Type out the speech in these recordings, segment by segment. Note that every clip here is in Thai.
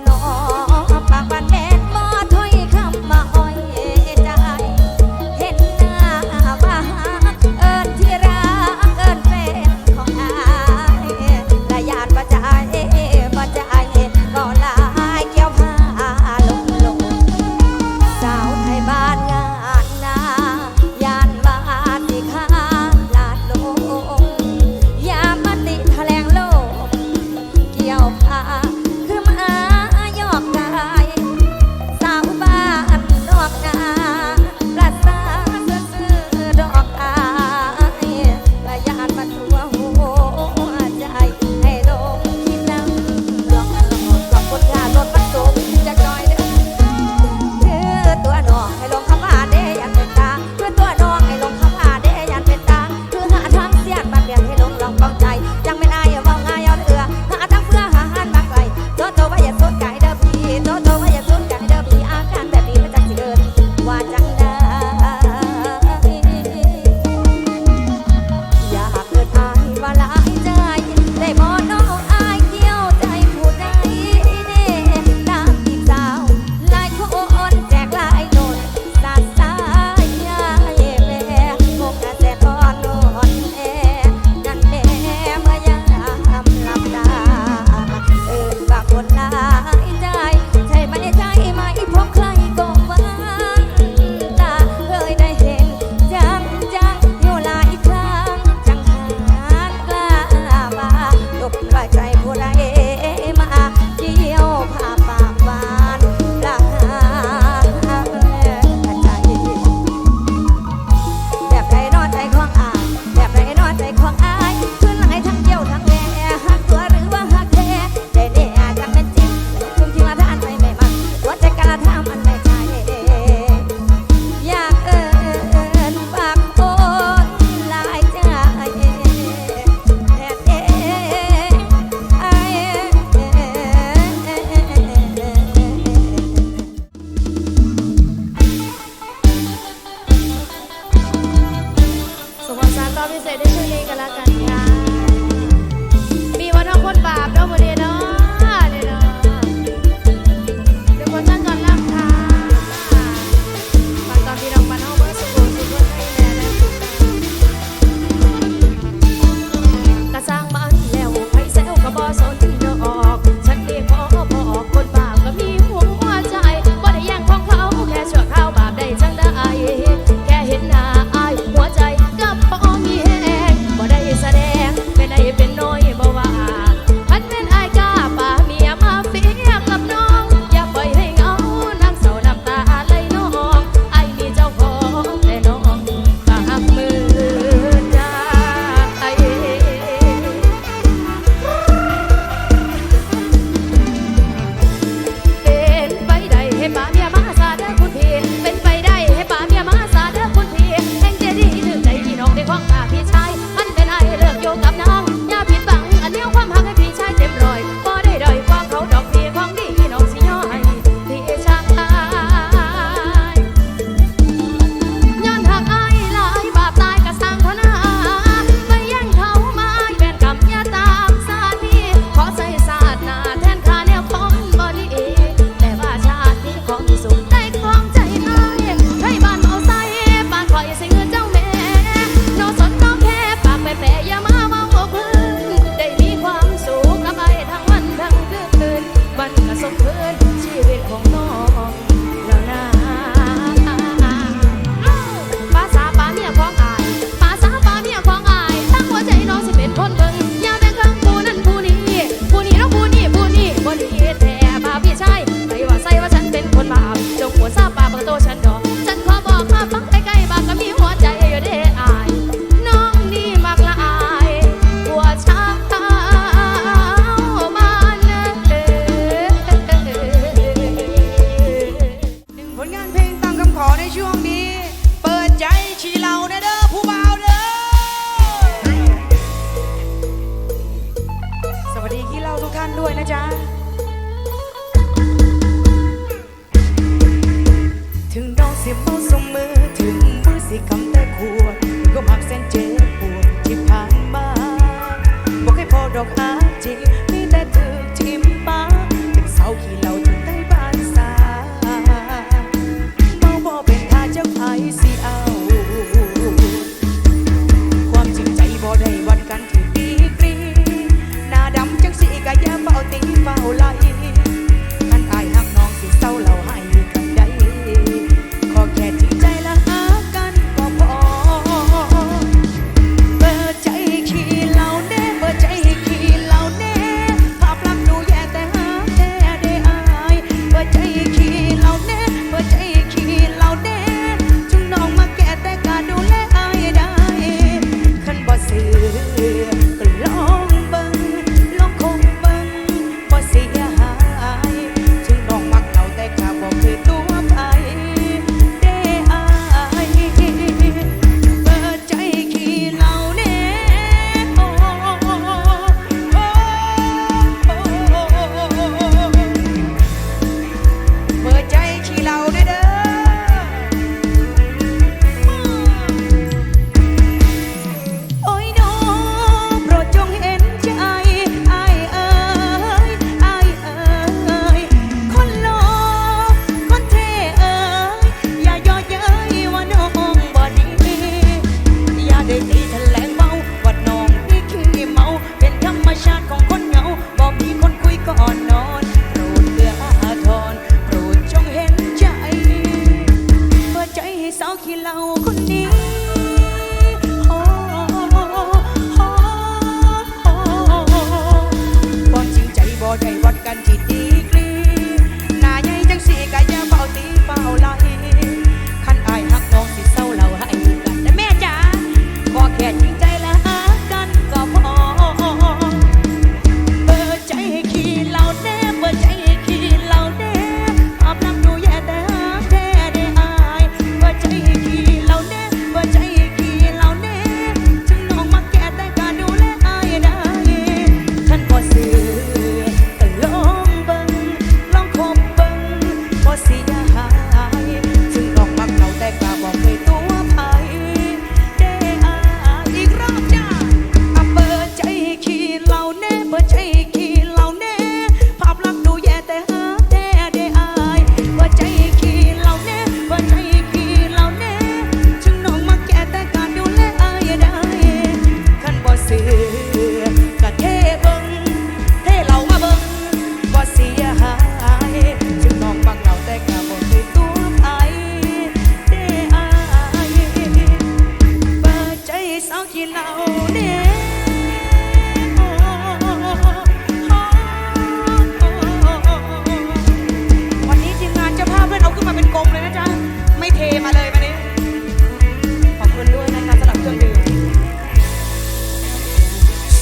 诺。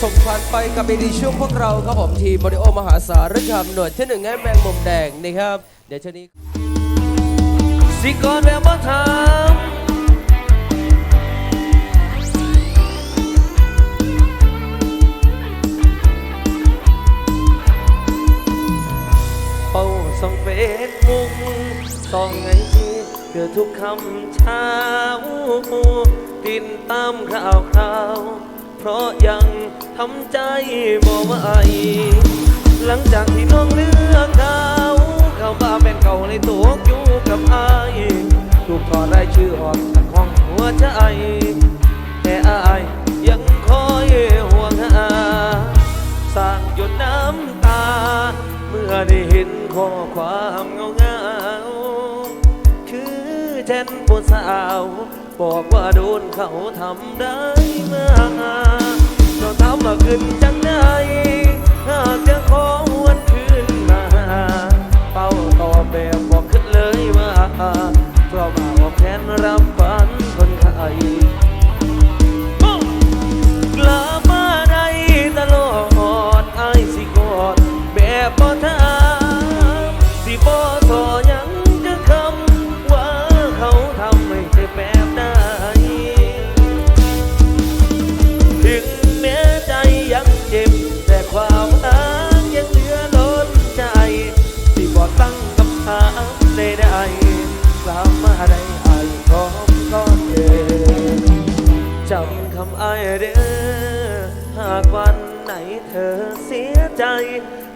ส่งผ่านไปกับอีดีช่วงพวกเราครับผมทีมบริโอมหาสารคามหน่วยที่หนึ่งแง่แมงมุมแดงนะครับ เดี๋ยวเชนี้สิกรแววบ้านทามเป้าส่องเฟซบุ๊กต้องไงจีเกือทุกคำเช้าติดตามข่าวข่าว ราะยังทำใจบ่ไหวหลังจากที่น้องเลือกเขาเขาบ้าเป็นเก่าในตัวอยู่กับอายถูกถอดรชื่อออกจากห้องหัวใจแต่อายยังคอยห่วงหาสร้างหยดน้ำตา เมื่อได้เห็นข้อความเงา เช่นผู้สาว บอกว่าโดนเขาทำได้มาเราทำมาขึ้นจังได้าจะขอหวนคืนมา เป้าต่อแบบบอกขึ้นเลยว่า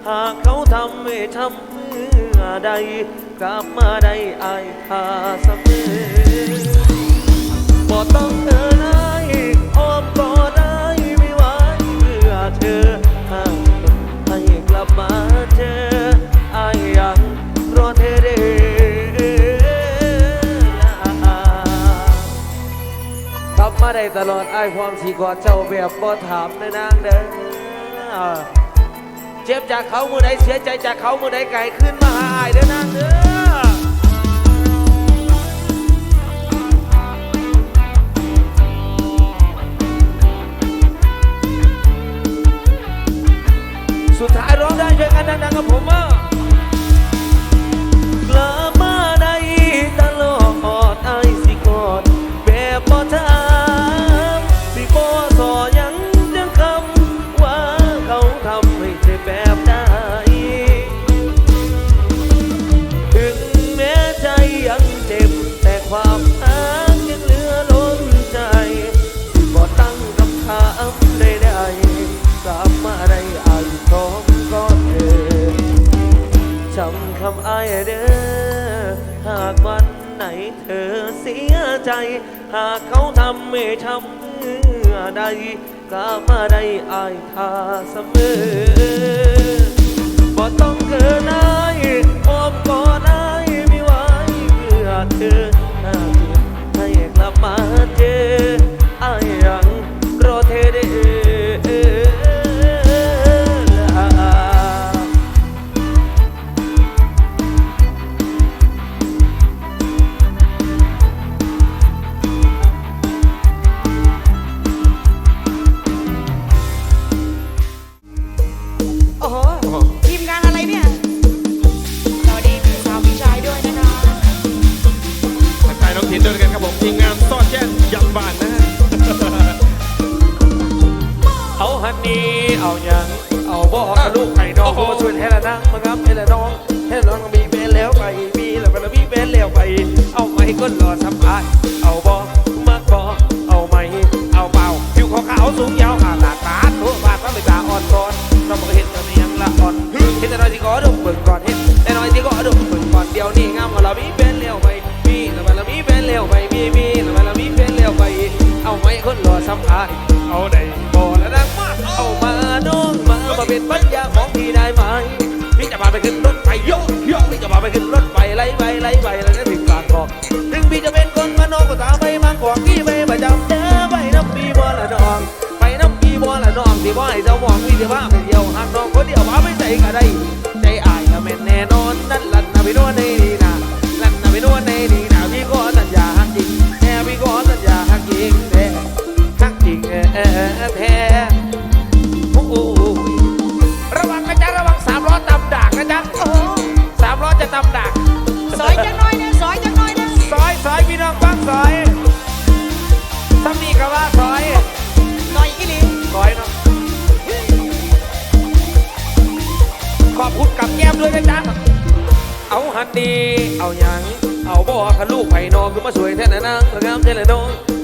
หากเขาทำไม่ทำเมื่อใด กลับมาได้อายหาเสมอบ่ต้องเธอได้อ้อมก็ได้ไม่ไหวเพื่อเธอหากให้กลับมาเจออายยังรอเธอเด้กลับมาได้ตลอดไอาความสีกอดเจ้าแบบบ่ถามในนางเด้อ เจ็บจากเขามือใดเสียใจจากเขามือใดไก่ขึ้นมาหาอายเด้อนางเด้อสุดท้ายร้องได้ช่วยกันดังๆกับผมอะ หากเขาทำไม่ทำเมื่อใดก็มาได้อายทาเสมอ เป็นปัญญาของพี่ได้ไหมพี่จะพาไปขึ้นรถไฟโยกโยกพี่จะพาไปขึ้นรถไฟไล่ไปไล่ไปแล้วจะถึงปากกอกถึงพี่จะเป็นคนมโนก็ตามไปมางกอกพี่ไปประจำเด้อไปน้ำปีบ่ละนอง ไปน้ำปีบ่ละนองที่ว่าให้เจ้าหวังพี่ที่ว่าไปเดียวหากน้องคนเดียวพาไปไหนก็ได้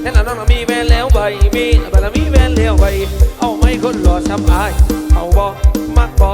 แต่ละน้องมีแฟนแล้วใบมีแต่ละมีแฟนแล้วใบเอาไม่คนหล่อช้ำอายเอาบอมักบอ